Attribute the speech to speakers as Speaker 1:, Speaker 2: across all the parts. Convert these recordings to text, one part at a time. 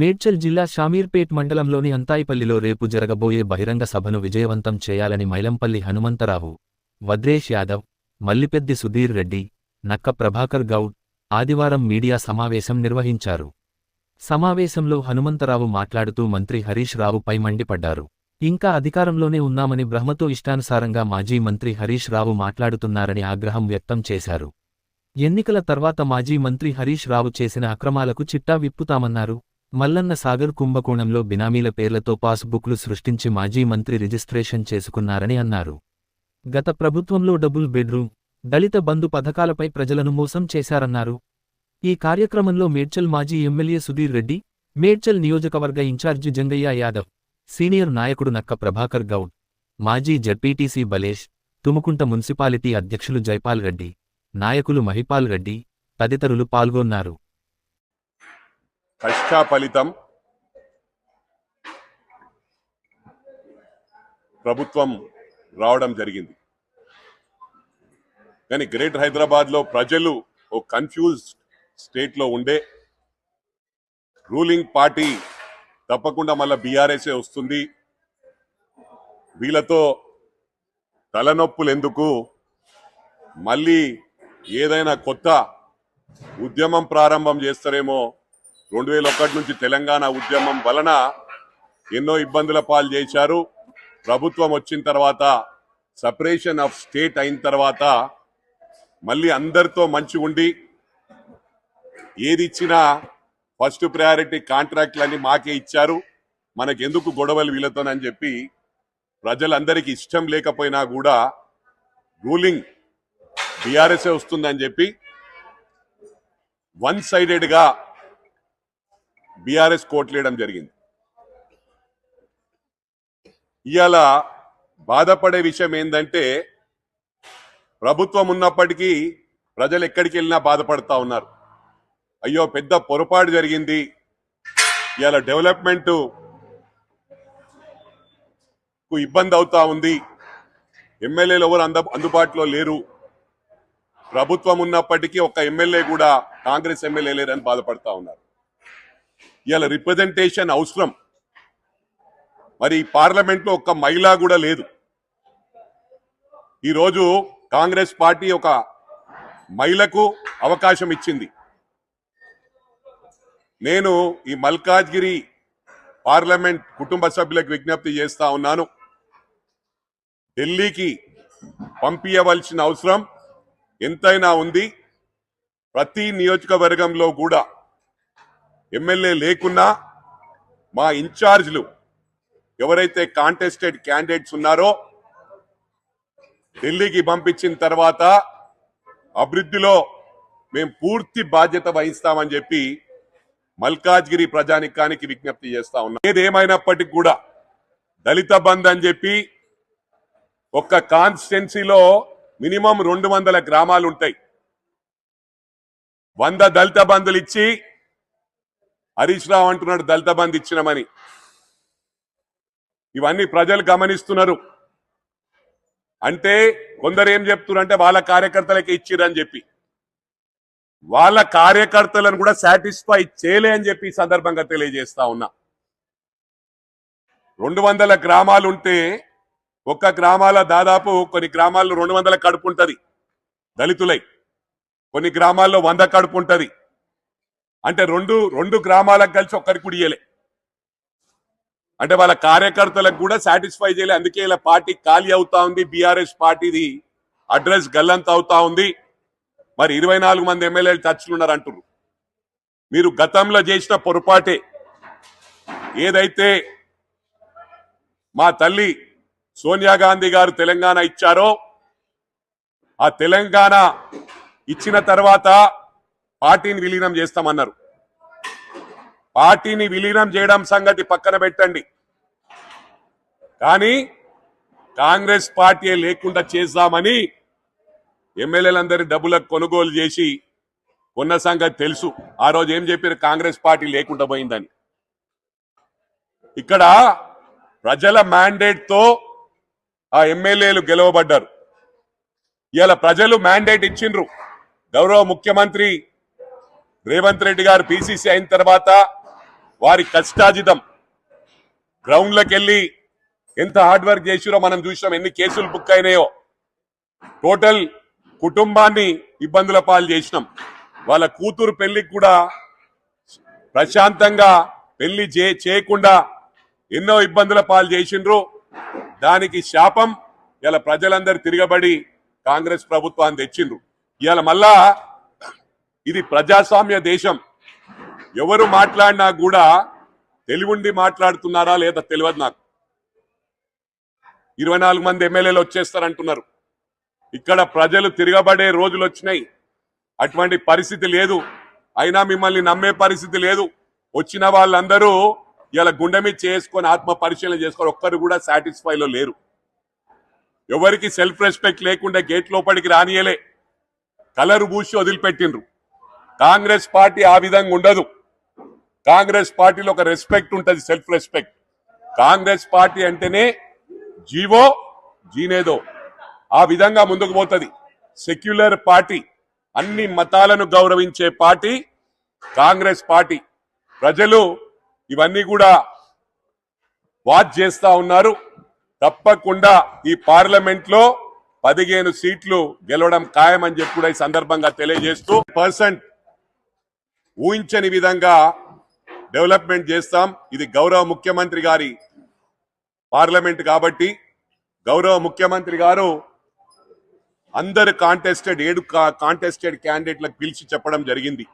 Speaker 1: మేడ్చల్ జిల్లా షామీర్పేట్ మండలంలోని అంతాయిపల్లిలో రేపు జరగబోయే బహిరంగ సభను విజయవంతం చేయాలని మైలంపల్లి హనుమంతరావు వద్రేష్ యాదవ్ మల్లిపెద్ది సుధీర్ రెడ్డి నక్క ప్రభాకర్ గౌడ్ ఆదివారం మీడియా సమావేశం నిర్వహించారు. సమావేశంలో హనుమంతరావు మాట్లాడుతూ మంత్రి హరీష్ రావుపై మండిపడ్డారు. ఇంకా అధికారంలోనే ఉన్నామని బ్రహ్మతో ఇష్టానుసారంగా మాజీ మంత్రి హరీష్ రావు మాట్లాడుతున్నారని ఆగ్రహం వ్యక్తం చేశారు. ఎన్నికల తర్వాత మాజీ మంత్రి హరీష్ రావు చేసిన అక్రమాలకు చిట్టా విప్పుతామన్నారు. మల్లన్న సాగర్ కుంభకోణంలో బినామీల పేర్లతో పాస్బుక్లు సృష్టించి మాజీ మంత్రి రిజిస్ట్రేషన్ చేసుకున్నారని అన్నారు. గత ప్రభుత్వంలో డబుల్ బెడ్రూమ్ దళిత బంధు పథకాలపై ప్రజలను మోసం చేశారన్నారు. ఈ కార్యక్రమంలో మేడ్చల్ మాజీ ఎమ్మెల్యే సుధీర్ రెడ్డి మేడ్చల్ నియోజకవర్గ ఇన్ఛార్జి జంగయ్య యాదవ్ సీనియర్ నాయకుడు నక్క ప్రభాకర్ గౌడ్ మాజీ జడ్పీటీసీ బలేష్ తుముకుంట మున్సిపాలిటీ అధ్యక్షులు జైపాల్ రెడ్డి నాయకులు మహిపాల్ రెడ్డి తదితరులు పాల్గొన్నారు.
Speaker 2: కష్ట ఫలితం ప్రభుత్వం రావడం జరిగింది. కానీ గ్రేటర్ హైదరాబాద్లో ప్రజలు ఓ కన్ఫ్యూజ్డ్ స్టేట్లో ఉండే రూలింగ్ పార్టీ తప్పకుండా మళ్ళీ బీఆర్ఎస్ఏ వస్తుంది. వీళ్ళతో తలనొప్పులు ఎందుకు మళ్ళీ ఏదైనా కొత్త ఉద్యమం ప్రారంభం చేస్తారేమో రెండు వేల ఒకటి నుంచి తెలంగాణ ఉద్యమం వలన ఎన్నో ఇబ్బందుల పాలు చేశారు. ప్రభుత్వం వచ్చిన తర్వాత సపరేషన్ ఆఫ్ స్టేట్ అయిన తర్వాత మళ్ళీ అందరితో మంచి ఉండి ఏది ఇచ్చినా ఫస్ట్ ప్రయారిటీ కాంట్రాక్ట్లన్నీ మాకే ఇచ్చారు. మనకెందుకు గొడవలు వీళ్ళతోనని చెప్పి ప్రజలందరికీ ఇష్టం లేకపోయినా కూడా రూలింగ్ బీఆర్ఎస్ఏ వస్తుందని చెప్పి వన్ సైడెడ్గా బీఆర్ఎస్ కోట్లేయడం జరిగింది. ఇవాళ బాధపడే విషయం ఏంటంటే ప్రభుత్వం ఉన్నప్పటికీ ప్రజలు ఎక్కడికి వెళ్ళినా బాధపడతా ఉన్నారు. అయ్యో పెద్ద పొరపాటు జరిగింది. ఇవాళ డెవలప్మెంట్కు ఇబ్బంది అవుతా ఉంది. ఎమ్మెల్యేలు ఎవరు అంద అందుబాటులో లేరు. ప్రభుత్వం ఉన్నప్పటికీ ఒక ఎమ్మెల్యే కూడా కాంగ్రెస్ ఎమ్మెల్యే లేరని బాధపడతా ఉన్నారు. ఇవాళ రిప్రజెంటేషన్ అవసరం. మరి పార్లమెంట్లో ఒక్క మహిళ కూడా లేదు. ఈరోజు కాంగ్రెస్ పార్టీ ఒక మహిళకు అవకాశం ఇచ్చింది. నేను ఈ మల్కాజ్గిరి పార్లమెంట్ కుటుంబ సభ్యులకు విజ్ఞప్తి చేస్తా ఉన్నాను. ఢిల్లీకి పంపించవలసిన అవసరం ఎంతైనా ఉంది. ప్రతి నియోజకవర్గంలో కూడా ఎమ్మెల్యే లేకున్నా మా ఇన్ఛార్జ్లు ఎవరైతే కాంటెస్టెడ్ క్యాండిడేట్స్ ఉన్నారో ఢిల్లీకి పంపించిన తర్వాత అభివృద్ధిలో మేము పూర్తి బాధ్యత వహిస్తామని చెప్పి మల్కాజ్గిరి ప్రజానికానికి విజ్ఞప్తి చేస్తా ఉన్నాం. ఏదేమైనప్పటికీ కూడా దళిత బంద్ అని చెప్పి ఒక్క కాన్స్టిట్యున్సీలో మినిమం రెండు వందల గ్రామాలు ఉంటాయి. వంద దళిత బంధులు ఇచ్చి హరీష్ రావు అంటున్నాడు దళిత బంద్ ఇచ్చినామని. ఇవన్నీ ప్రజలు గమనిస్తున్నారు. అంటే కొందరు ఏం చెప్తున్నారు అంటే వాళ్ళ కార్యకర్తలకి ఇచ్చిరని చెప్పి. వాళ్ళ కార్యకర్తలను కూడా సాటిస్ఫై చేయలే అని చెప్పి సందర్భంగా తెలియజేస్తా ఉన్నా. రెండు వందల గ్రామాలు ఉంటే ఒక్క గ్రామాల దాదాపు కొన్ని గ్రామాల్లో రెండు వందల కడుపు ఉంటుంది దళితులై. కొన్ని గ్రామాల్లో వంద కడుపు ఉంటుంది. అంటే రెండు రెండు గ్రామాలకు కలిసి ఒక్కరికి కూడా ఇయ్యలే. అంటే వాళ్ళ కార్యకర్తలకు కూడా సాటిస్ఫై చేయలే. అందుకే ఇలా పార్టీ ఖాళీ అవుతా ఉంది. బీఆర్ఎస్ పార్టీది అడ్రస్ గల్లంత అవుతా ఉంది. మరి ఇరవై నాలుగు మంది ఎమ్మెల్యేలు టచ్లు ఉన్నారు అంటున్నారు మీరు గతంలో చేసిన పొరపాటే. ఏదైతే మా తల్లి సోనియా గాంధీ గారు తెలంగాణ ఇచ్చారో ఆ తెలంగాణ ఇచ్చిన తర్వాత పార్టీని విలీనం చేస్తామన్నారు. పార్టీని విలీనం చేయడం సంగతి పక్కన పెట్టండి. కానీ కాంగ్రెస్ పార్టీ లేకుండా చేద్దామని ఎమ్మెల్యేలందరి డబ్బులకు కొనుగోలు చేసి కొన్న సంగతి తెలుసు. ఆ రోజు ఏం చెప్పారు? కాంగ్రెస్ పార్టీ లేకుండా పోయిందని. ఇక్కడ ప్రజల మ్యాండేట్తో ఆ ఎమ్మెల్యేలు గెలవబడ్డారు. ఇవాళ ప్రజలు మ్యాండేట్ ఇచ్చిండ్రు. గౌరవ ముఖ్యమంత్రి రేవంత్ రెడ్డి గారు పిసిసి అయిన తర్వాత వారి కష్టాజితం. గ్రౌండ్లకు వెళ్ళి ఎంత హార్డ్ వర్క్ చేసిరో మనం చూసినాం. ఎన్ని కేసులు బుక్ అయినాయో. టోటల్ కుటుంబాన్ని ఇబ్బందుల పాలు చేసినాం. వాళ్ళ కూతురు పెళ్ళికి కూడా ప్రశాంతంగా పెళ్ళి చే- చేయకుండా ఎన్నో ఇబ్బందుల పాలు చేసిండ్రు. దానికి శాపం ఇలా ప్రజలందరూ తిరగబడి కాంగ్రెస్ ప్రభుత్వాన్ని తెచ్చిండ్రు. ఇవాళ మళ్ళా ఇది ప్రజాస్వామ్య దేశం. ఎవరు మాట్లాడినా కూడా తెలివుండి మాట్లాడుతున్నారా లేదా తెలియదు నాకు. ఇరవై నాలుగు మంది ఎమ్మెల్యేలు వచ్చేస్తారంటున్నారు. ఇక్కడ ప్రజలు తిరగబడే రోజులు వచ్చినాయి. అటువంటి పరిస్థితి లేదు. అయినా మిమ్మల్ని నమ్మే పరిస్థితి లేదు. వచ్చిన వాళ్ళందరూ ఇలా గుండె చేసుకొని ఆత్మ పరిశీలన చేసుకొని ఒక్కరు కూడా సాటిస్ఫైలో లేరు. ఎవరికి సెల్ఫ్ రెస్పెక్ట్ లేకుండా గేట్ లోపలికి రానియలే. కలర్ పూసి వదిలిపెట్టిండ్రు. కాంగ్రెస్ పార్టీ ఆ విధంగా ఉండదు. కాంగ్రెస్ పార్టీలో ఒక రెస్పెక్ట్ ఉంటుంది సెల్ఫ్ రెస్పెక్ట్. కాంగ్రెస్ పార్టీ అంటేనే జీవో జీనేదో. ఆ విధంగా ముందుకు పోతుంది. సెక్యులర్ పార్టీ అన్ని మతాలను గౌరవించే పార్టీ కాంగ్రెస్ పార్టీ. ప్రజలు ఇవన్నీ కూడా వాచ్ చేస్తా ఉన్నారు. తప్పకుండా ఈ పార్లమెంట్లో పదిహేను సీట్లు గెలవడం ఖాయమని చెప్పి కూడా ఈ సందర్భంగా తెలియజేస్తూ పర్సెంట్ ఊహించని విధంగా డెవలప్మెంట్ చేస్తాం. ఇది గౌరవ ముఖ్యమంత్రి గారి పార్లమెంట్ కాబట్టి గౌరవ ముఖ్యమంత్రి గారు అందరు కాంటెస్టెడ్ ఏడు కాంటెస్టెడ్ క్యాండిడేట్లకు పిలిచి చెప్పడం జరిగింది.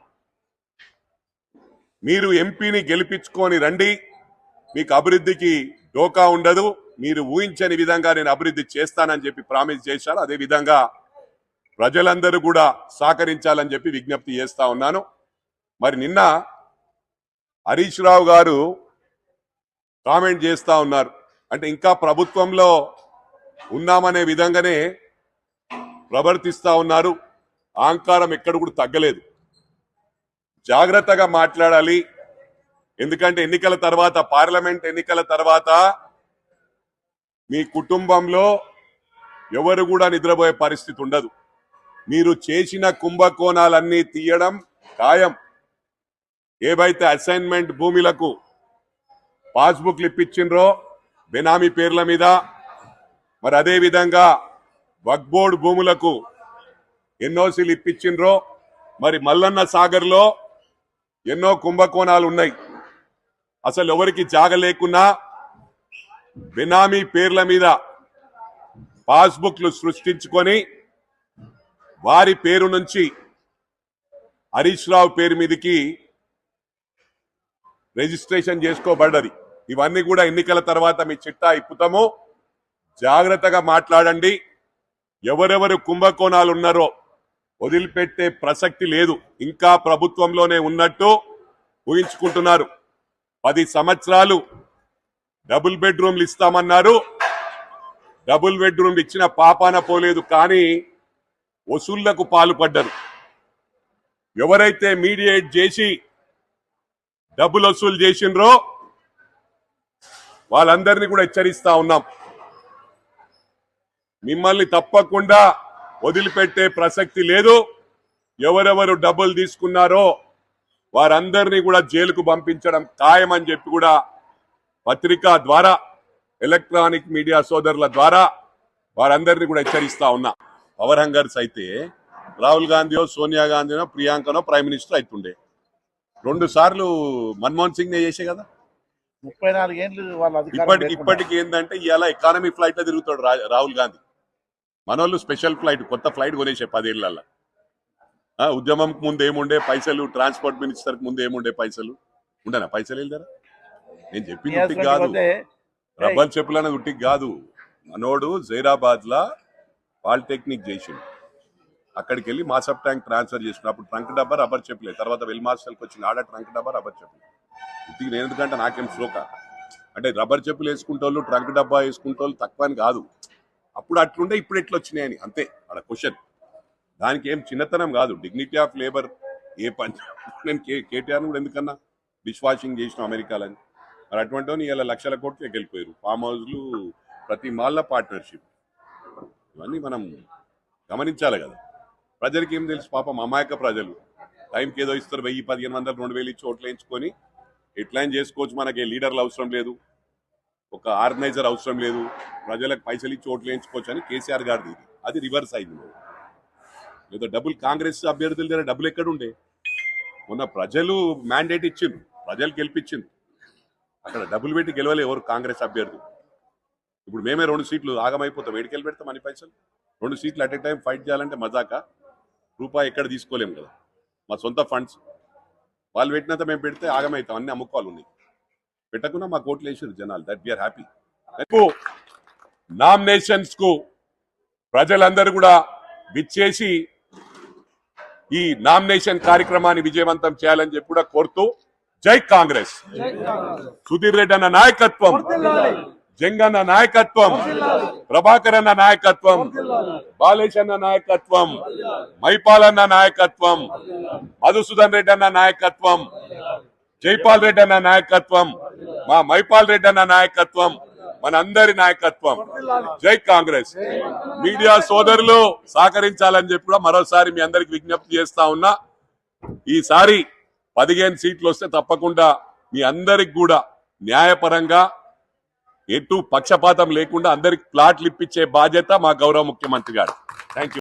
Speaker 2: మీరు ఎంపీని గెలిపించుకొని రండి. మీకు అభివృద్ధికి డోకా ఉండదు. మీరు ఊహించని విధంగా నేను అభివృద్ధి చేస్తానని చెప్పి ప్రామిస్ చేశారు. అదే విధంగా ప్రజలందరూ కూడా సహకరించాలని చెప్పి విజ్ఞప్తి చేస్తా ఉన్నాను. మరి నిన్న హరీష్ రావు గారు కామెంట్ చేస్తా ఉన్నారు. అంటే ఇంకా ప్రభుత్వంలో ఉన్నామనే విధంగానే ప్రవర్తిస్తా ఉన్నారు. అహంకారం ఎక్కడ కూడా తగ్గలేదు. జాగ్రత్తగా మాట్లాడాలి. ఎందుకంటే ఎన్నికల తర్వాత పార్లమెంట్ ఎన్నికల తర్వాత మీ కుటుంబంలో ఎవరు కూడా నిద్రపోయే పరిస్థితి ఉండదు. మీరు చేసిన కుంభకోణాలన్నీ తీయడం ఖాయం. ఏవైతే అసైన్మెంట్ భూములకు పాస్బుక్లు ఇప్పించిండ్రో బెనామీ పేర్ల మీద మరి అదే విధంగా వక్బోర్డ్ భూములకు ఎన్ఓసీలు ఇప్పించిండ్రో మరి మల్లన్న సాగర్లో ఎన్నో కుంభకోణాలు ఉన్నాయి. అసలు ఎవరికి జాగ లేకున్నా బెనామీ పేర్ల మీద పాస్బుక్లు సృష్టించుకొని వారి పేరు నుంచి హరీష్ రావు పేరు మీదకి రిజిస్ట్రేషన్ చేసుకోబడ్డది. ఇవన్నీ కూడా ఎన్నికల తర్వాత మీ చిట్టా ఇప్పుతాము. జాగ్రత్తగా మాట్లాడండి. ఎవరెవరు కుంభకోణాలు ఉన్నారో వదిలిపెట్టే ప్రసక్తి లేదు. ఇంకా ప్రభుత్వంలోనే ఉన్నట్టు ఊహించుకుంటున్నారు. పది సంవత్సరాలు డబుల్ బెడ్రూమ్లు ఇస్తామన్నారు. డబుల్ బెడ్రూమ్లు ఇచ్చిన పాపాన పోలేదు కానీ వసూళ్ళకు పాల్పడ్డరు. ఎవరైతే మీడియేట్ చేసి డబ్బులు వసూలు చేసిండ్రో. వాళ్ళందరినీ కూడా హెచ్చరిస్తా ఉన్నాం. మిమ్మల్ని తప్పకుండా వదిలిపెట్టే ప్రసక్తి లేదు. ఎవరెవరు డబ్బులు తీసుకున్నారో వారందరినీ కూడా జైలుకు పంపించడం ఖాయమని చెప్పి కూడా పత్రిక ద్వారా ఎలక్ట్రానిక్ మీడియా సోదరుల ద్వారా వారందరినీ కూడా హెచ్చరిస్తా ఉన్నా. పవర్ హంగర్స్ అయితే రాహుల్ గాంధీయో సోనియా గాంధీనో ప్రియాంకనో ప్రైమ్ మినిస్టర్ అవుతుండే. రెండు సార్లు మన్మోహన్ సింగ్ నే చేసే కదా?
Speaker 3: ముప్పై నాలుగేండ్లు వాళ్ళ
Speaker 2: ఇప్పటికి. ఇప్పటికి ఏంటంటే ఇవాళ ఎకానమీ ఫ్లైట్లో తిరుగుతాడు రాహుల్ గాంధీ. మనోళ్ళు స్పెషల్ ఫ్లైట్ కొత్త ఫ్లైట్ కొనేసే పదేళ్ళలో ఆ, ఉద్యమంకి ముందు ఏముండే? పైసలు ట్రాన్స్పోర్ట్ మినిస్టర్ ముందు ఏముండే పైసలు? ఉండనా? పైసలు వెళ్తారా నేను చెప్పింది కాదు. రబ్బర్ చెప్పులు అనేది ఉట్టికి కాదు. మనోడు జైరాబాద్ లా పాలిటెక్నిక్ చేసిండు. అక్కడికి వెళ్ళి మాసప్ ట్యాంక్ ట్రాన్స్ఫర్ చేసుకున్నాడు అప్పుడు ట్రంక్ డబ్బా రబ్బర్ చెప్పులే. తర్వాత వెల్ మార్షల్కి వచ్చింది. ఆడ ట్రంక్ డబ్బా రబ్బర్ చెప్పలేదు ఇంటికి నేను ఎందుకంటే నాకేం శ్లోక? అంటే రబ్బర్ చెప్పులు వేసుకుంటోళ్ళు ట్రంక్ డబ్బా వేసుకుంటోళ్ళు తక్కువ అని కాదు. అప్పుడు అట్లుండే ఇప్పుడు ఎట్లా వచ్చినాయని అంతే. అక్కడ క్వశ్చన్. దానికి ఏం చిన్నతనం కాదు. డిగ్నిటీ ఆఫ్ లేబర్ ఏ పని నేను కే కేటీఆర్ కూడా ఎందుకన్నా డిష్ వాషింగ్ చేసిన అమెరికాలని. మరి అటువంటి ఇలా లక్షల కోట్లు వెళ్ళిపోయారు ఫామ్ హౌస్లు ప్రతి మాల్ల పార్ట్నర్షిప్. ఇవన్నీ మనం గమనించాలి కదా. ప్రజలకి ఏం తెలుసు? పాపం అమాయక ప్రజలు. టైంకి ఏదో ఇస్తారు వెయ్యి పదిహేను వందలు రెండు వేలు ఇచ్చి ఓట్లు వేయించుకొని చేసుకోవచ్చు మనకి. లీడర్లు అవసరం లేదు. ఒక ఆర్గనైజర్ అవసరం లేదు. ప్రజలకు పైసలు ఇచ్చి ఓట్లు వేయించుకోవచ్చు అని కేసీఆర్ గారిది అది రివర్స్ అయింది. లేదా డబ్బులు కాంగ్రెస్ అభ్యర్థుల దగ్గర డబ్బులు ఎక్కడుండే మొన్న ప్రజలు మ్యాండేట్ ఇచ్చిండ్రు. ప్రజలు గెలిపించింది అక్కడ డబ్బులు పెట్టి గెలవలే ఎవరు? కాంగ్రెస్ అభ్యర్థులు. ఇప్పుడు మేమే రెండు సీట్లు ఆగమైపోతాం. ఎడికెళ్ళి పెడతాం అని పైసలు? రెండు సీట్లు అట్ ఏ టైం ఫైట్ చేయాలంటే మజాకా? రూపాయి ఎక్కడ తీసుకోలేము కదా. మా సొంత ఫండ్స్ వాళ్ళు పెట్టినంత మేము పెడితే ఆగమవుతాం అన్ని అమ్ముకోవాలి ఉన్నాయి. పెట్టకుండా మా కోట్లు వేసారు జనాలు. దట్ వీఆర్ హ్యాపీ నామినేషన్స్కు ప్రజలందరూ కూడా విచ్చేసి ఈ నామినేషన్ కార్యక్రమాన్ని విజయవంతం చేయాలని చెప్పి కూడా కోరుతూ జై కాంగ్రెస్. సుధీర్ రెడ్డి అన్న నాయకత్వం. జంగన్న నాయకత్వం ప్రభాకర్ అన్న నాయకత్వం బాలేష్ అన్న నాయకత్వం మైపాల్ అన్న నాయకత్వం మధుసూదన్ రెడ్డి అన్న నాయకత్వం జైపాల్ రెడ్డి అన్న నాయకత్వం మా మైపాల్ రెడ్డి అన్న నాయకత్వం మనందరి నాయకత్వం. జై కాంగ్రెస్. మీడియా సోదరులు సహకరించాలని చెప్పి కూడా మరోసారి మీ అందరికి విజ్ఞప్తి చేస్తా ఉన్నా. ఈసారి పదిహేను సీట్లు వస్తే తప్పకుండా మీ అందరికి కూడా న్యాయపరంగా ఎటు పక్షపాతం లేకుండా అందరికి ప్లాట్లు ఇప్పించే బాధ్యత మా గౌరవ ముఖ్యమంత్రి గారు. Thank you